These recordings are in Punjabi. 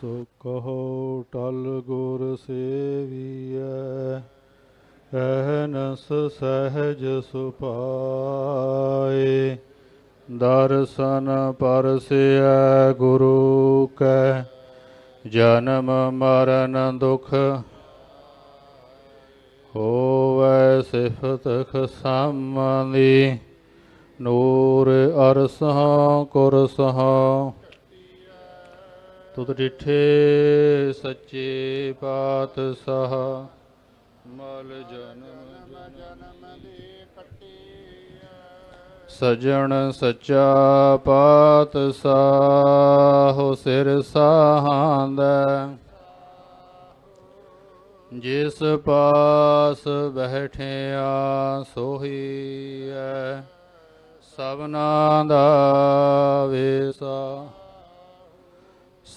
ਸੋ ਕਹੋ ਟਲ ਗੁਰ ਸੇਵੀਐ ਰਹਿਨਸ ਸਹਿਜ ਸੁਪਾਏ ਦਰਸ਼ਨ ਪਰਸਿਐ ਗੁਰੂ ਕੈ, ਜਨਮ ਮਰਨ ਦੁਖ ਹੋਵੈ ਸਿਫਤ ਖਸਮਦੀ। ਨੂਰ ਅਰਸਹਾਂ ਕੁਰਸਹਾਂ ਤੁਤ ਡਿਠੇ ਸੱਚੇ ਪਾਤਸ਼ਾਹ, ਮਲ ਜਨਮ ਸਜਣ ਸੱਚਾ ਪਾਤਸ਼ਾਹ ਸਿਰ ਸਾਹਾਂਦਾ। ਜਿਸ ਪਾਸ ਬੈਠਿਆ ਸੋਹੀਐ ਸਭਨਾ ਦਾ ਵੇਸਾ।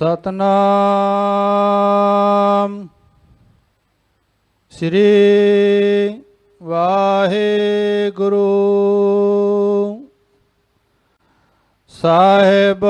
ਸਤਨਾਮ। ਸ੍ਰੀ ਵਾਹਿਗੁਰੂ। ਸਾਹਿਬ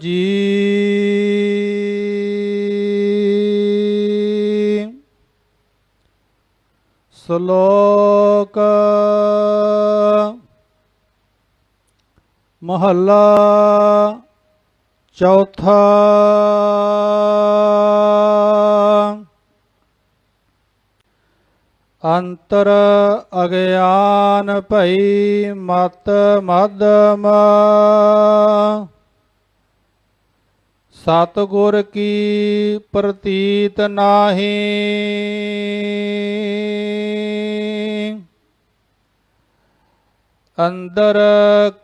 ਜੀ। ਸ਼ਲੋਕ ਮਹੱਲਾ ਚੌਥਾ ਅੰਤਰ ਅਗਿਆਨ ਭਈ ਮਤ ਮਦਮ ਸਤਗੁਰ ਕੀ ਪ੍ਰਤੀਤ ਨਾਹੀ। ਅੰਦਰ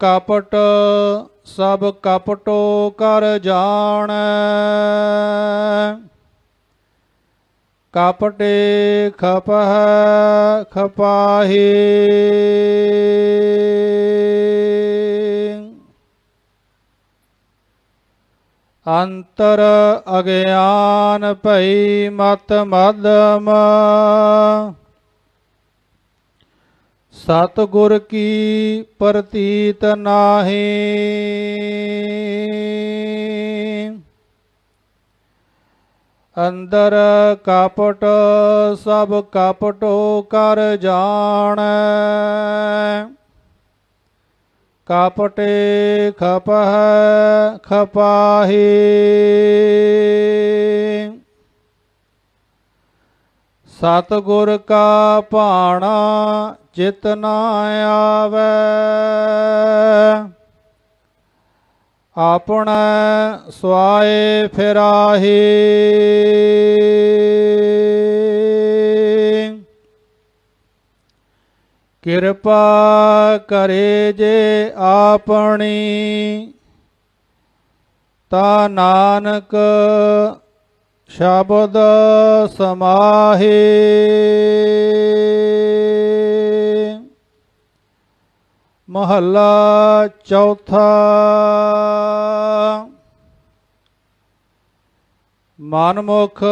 ਕਪਟ ਸਭ ਕਪਟੋ ਕਰ ਜਾਣੈ। ਕਪਟੇ ਖਪਹ ਖਪਾਹੀ। ਅੰਤਰ ਅਗਿਆਨ ਭਈ ਮਤ ਮਦਮ ਸਤਗੁਰ ਕੀ ਪ੍ਰਤੀਤ ਨਾਹੀ। ਅੰਦਰ ਕਪਟ ਸਭ ਕਪਟੋ ਕਰ ਜਾਣੈ। ਕਪਟੇ ਖਪਹ ਖਪਾਹੀ। ਸਤਗੁਰ ਕਾ ਭਾਣਾ ਚਿਤ ਨਾ ਆਵੈ। ਆਪਣਾ ਸੁਆਏ ਫਿਰਾਹੀ। ਕਿਰਪਾ ਕਰੇ ਜੇ ਆਪਣੀ, ਤਾ ਨਾਨਕ ਸ਼ਬਦ ਸਮਾਹੇ। ਮਹੱਲਾ ਚੌਥਾ। ਮਨਮੁਖ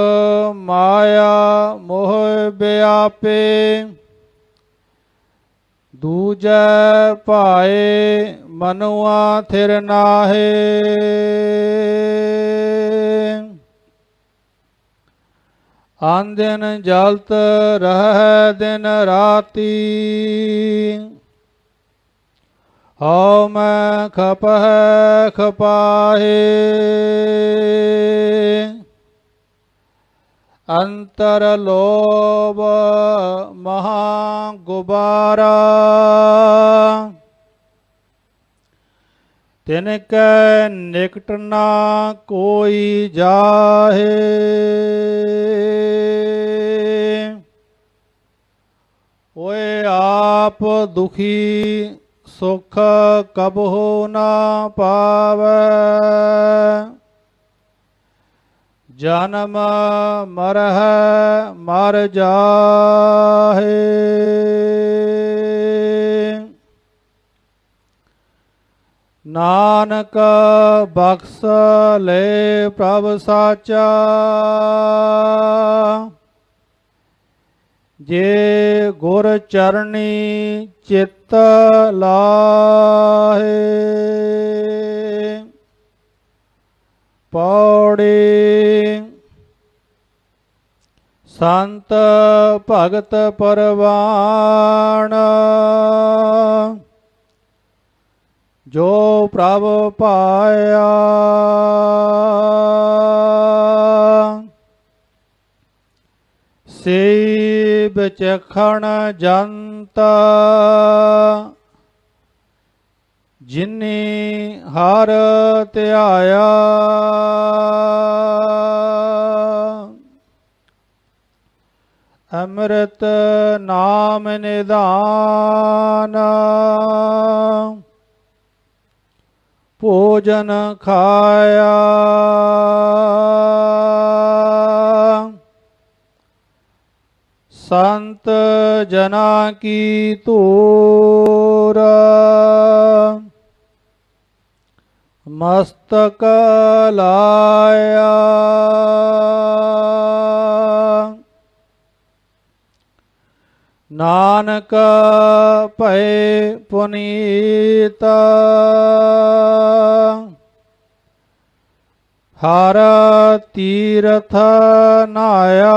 ਮਾਇਆ ਮੋਹ ਵਿਆਪੇ। ਦੂਜੈ ਭਾਏ ਮਨੁਆ ਥਿਰ ਨਾਹੇ। ਆਨ ਦਿਨ ਜਲਤ ਰਹਿ ਦਿਨ ਰਾਤੀ। ਹਉ ਮੈਂ ਖਪਹਿ ਖਪਾਹੇ। ਅੰਤਰ ਲੋਭ ਮਹਾ ਗੁਬਾਰਾ ਤਿਨ ਕੈ ਨਿਕਟ ਨਾ ਕੋਈ ਜਾਹੇ। ਓਏ ਆਪ ਦੁਖੀ ਸੁਖ ਕਬਹੁ ਨਾ ਪਾਵੈ। ਜਨਮ ਮਰਹਿ ਮਰ ਜਾਹੇ। ਨਾਨਕ ਬਖਸ ਲੈ ਪ੍ਰਭ ਸਾਚਾ। ਜੇ ਗੁਰ ਚਰਣੀ ਚਿੱਤ ਲਾਹੇ ਪੌੜੀ ਸੰਤ ਭਗਤ ਪਰਵਾਣ ਜੋ ਪ੍ਰਭ ਪਾਇਆ। ਸੇ ਵਿਚਖਣ ਜੰਤ ਜਿਨੇ ਹਰ ਧਿਆਇਆ। ਅੰਮ੍ਰਿਤ ਨਾਮ ਨਿਧਾਨ ਭੋਜਨ ਖਾਇਆ। ਸੰਤ ਜਨਾ ਕੀ ਧੂਰ। ਮਸਤਕ ਲਾਇਆ। ਨਾਨਕ ਭਏ ਪੁਨੀਤ। ਹਰ ਤੀਰਥ ਨਾਇਆ।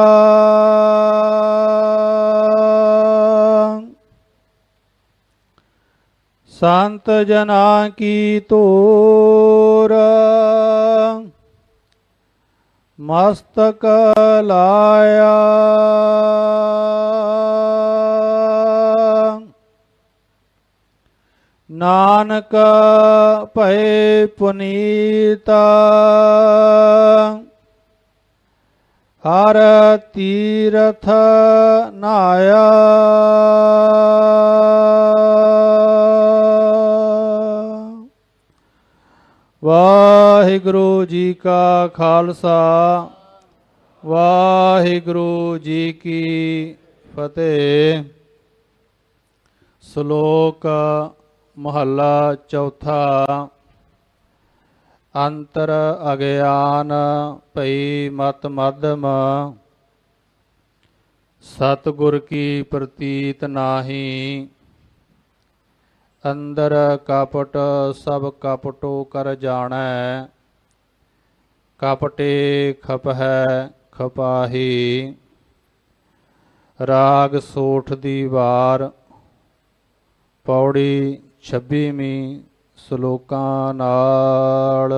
ਸੰਤ ਜਨਾ ਕੀ ਤੋਰ ਮਸਤਕ ਲਾਇਆ। ਨਾਨਕ ਭਏ ਪੁਨੀਤ ਹਰ ਤੀਰਥ ਨਾਇਆ ਵਾਹਿਗੁਰੂ ਜੀ ਕਾ ਖਾਲਸਾ ਵਾਹਿਗੁਰੂ ਜੀ ਕੀ ਫਤਿਹ ਸ਼ਲੋਕ ਮਹੱਲਾ ਚੌਥਾ। ਅੰਤਰ ਅਗਿਆਨ ਭਈ ਮਤ ਮਦਮ ਸਤਿਗੁਰ ਕੀ ਪ੍ਰਤੀਤ ਨਾਹੀ। ਅੰਦਰ ਕਪਟ ਸਭ ਕਪਟੋ ਕਰ ਜਾਣੈ। ਕਪਟੇ ਖਪਹਿ ਖਪਾਹੀ। ਰਾਗ ਸੋਠ ਦੀ ਵਾਰ। ਪੌੜੀ 26ਵੀਂ ਸ਼ਲੋਕਾਂ ਨਾਲ।